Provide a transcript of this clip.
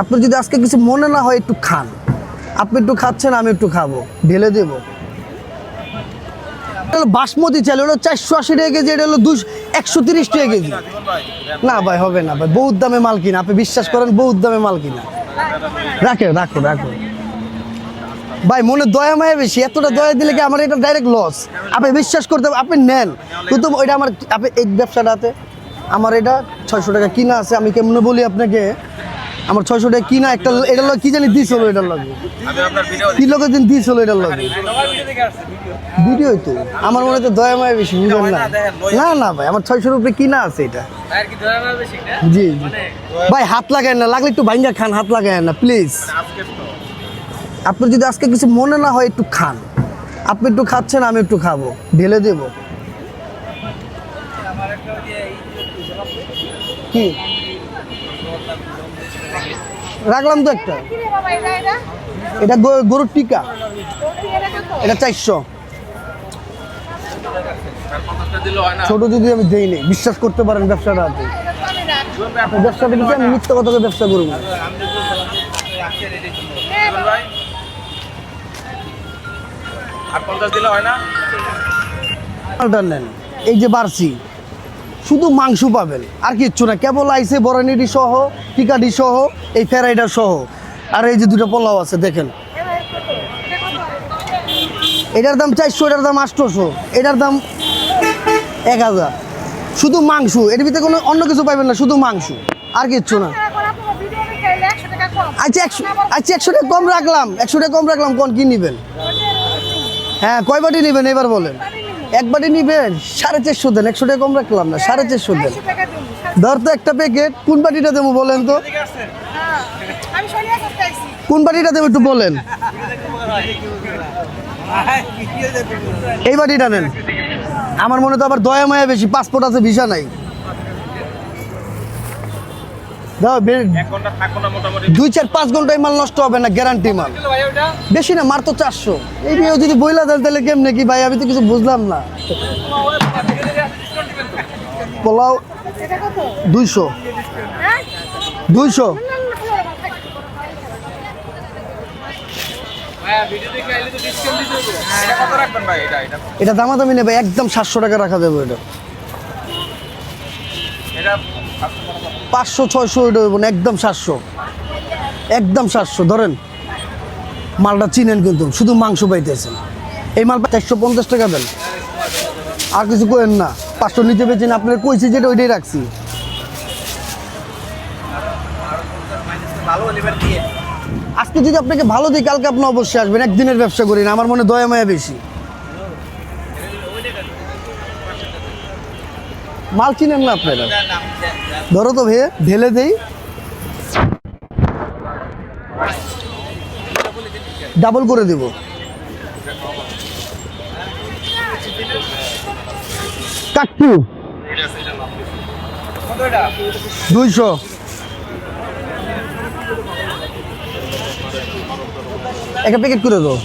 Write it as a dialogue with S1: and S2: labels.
S1: আপনার যদি আজকে কিছু মনে না হয়, একটু খান। আপনি একটু খাচ্ছেন, আমি একটু খাব। ঢেলে দেবো। বাসমতি চাল ওটা চারশো আশি টাকা কেজি, এটা হলো দুশো একশো তিরিশ টাকা কেজি। না ভাই, হবে না ভাই, বহুত দামে মাল কিনা। আপনি বিশ্বাস করেন, বহুত দামে মাল কিনা। রাখে, রাখো রাখো। ভাই, মনে দয়া, মায়া বেশি। এতটা দয়া দিলে কি আমার এটা ডাইরেক্ট লস আপনি বিশ্বাস করতে আপনি নেন। কিন্তু ওইটা আমার আপনি এই ব্যবসাটাতে আমার এটা ছয়শো টাকা কিনা আছে, আমি কেমনে বলি আপনাকে? আমার ছয়শো টাকা কিনা একটা এটা লগে কি জানি দিস হলো এটার লগে? কি লোকের দিন দিস হলো এটার লগে? ভিডিওই তো আমার মনে হচ্ছে দয়া মায়া বেশি বুঝলেন না? না না ভাই, আমার ছয়শোর উপরে কিনা আছে এটা। জি ভাই, হাত লাগায় না, লাগলে একটু ভাঙ্গা খান, হাত লাগায় না, প্লিজ।
S2: তো
S1: আপনার যদি আজকে কিছু মনে না হয়, একটু খান। আপনি একটু খাচ্ছেন, আমি একটু খাব। ঢেলে দেব। কি? রাখলাম তো একটা।
S3: এটা
S1: গরুর টিকা।
S3: এটা
S1: চারশো। ছোট যদি আমি দেই নি বিশ্বাস করতে পারেন ব্যবসাটা আপনি। ব্যবসাটা দিতে আমি মিথ্যা কথা ব্যবসা করব।
S2: আর পঞ্চাশ দিলে হয় না?
S1: নেন। এই যে বাড়ছি। শুধু মাংস পাবেন। আর কিচ্ছু না, কেবল আইসে বরানিডি সহ টিকাডি সহ, এই ফেরাইডা সহ। আর এই যে দুটো পোলাও আছে, দেখেন। এটার দাম চারশো, এটার দাম আটশোশো, এটার দাম এক হাজার। শুধু মাংস, এর ভিতরে কোনো অন্য কিছু পাইবেন না, শুধু মাংস, আর কিচ্ছু না।
S3: টাকা করে আপনার ভিডিও দেখাইলে 100 টাকা কম
S1: আচ্ছা একশো আচ্ছা একশো টাকা কম রাখলাম একশো টাকা কম রাখলাম, কোন কি নেবেন? হ্যাঁ কয় বাটি নেবেন, এবার বলেন। এক বাটি নিবেন সাড়ে চারশো দেন একশো টাকা কম রাখলাম না সাড়ে চারশো দেন।
S3: 100 দিন
S1: ধর তো একটা প্যাকেট কোন বাটিটা দেবো বলেন তো?
S3: হ্যাঁ
S1: কোন বাটিটা দেবো একটু বলেন। এই বাড়িটা নেন। আমার মনে তো আবার দয়া মায়া বেশি পাসপোর্ট আছে ভিসা নাই দাও বে-
S2: এক ঘণ্টা থাকব না মোটামুটি
S1: দুই চার পাঁচ ঘন্টায় মাল নষ্ট হবে না গ্যারান্টি মাল। বেশি না মার তো চারশো। এই নিয়েও যদি বইলা দেন তাহলে কেমনে কি ভাই? আমি তো কিছু বুঝলাম না। পোলাও
S3: এটা
S1: দুইশো।
S3: হ্যাঁ
S1: দুইশো
S2: হবে এটা
S1: দামাদামি নেবে একদম সাতশো টাকা রাখা যাবে এটা পাঁচশো, ছয়শো এটা হইব একদম সাতশো। একদম সাতশো, ধরেন। মালটা চিনেন কিন্তু, শুধু মাংস পাইতেছেন। এই মাল চারশো পঞ্চাশ টাকা দেন। আর কিছু করেন না, পাঁচশো নিচে পেয়েছেন আপনার কইছি যেটা ওইটাই রাখছি। আজকে যদি আপনাকে ভালো দিই, কালকে আপনি অবশ্যই আসবেন, একদিনের ব্যবসা করি না আমার মনে দয়া মায়া বেশি। মাল চিনেন না আপনারা? ধরো তো ভেয়ে ঢেলে দেই। ডাবল করে দেব।
S2: কত
S1: দুইশো। একটা প্যাকেট করে দাও।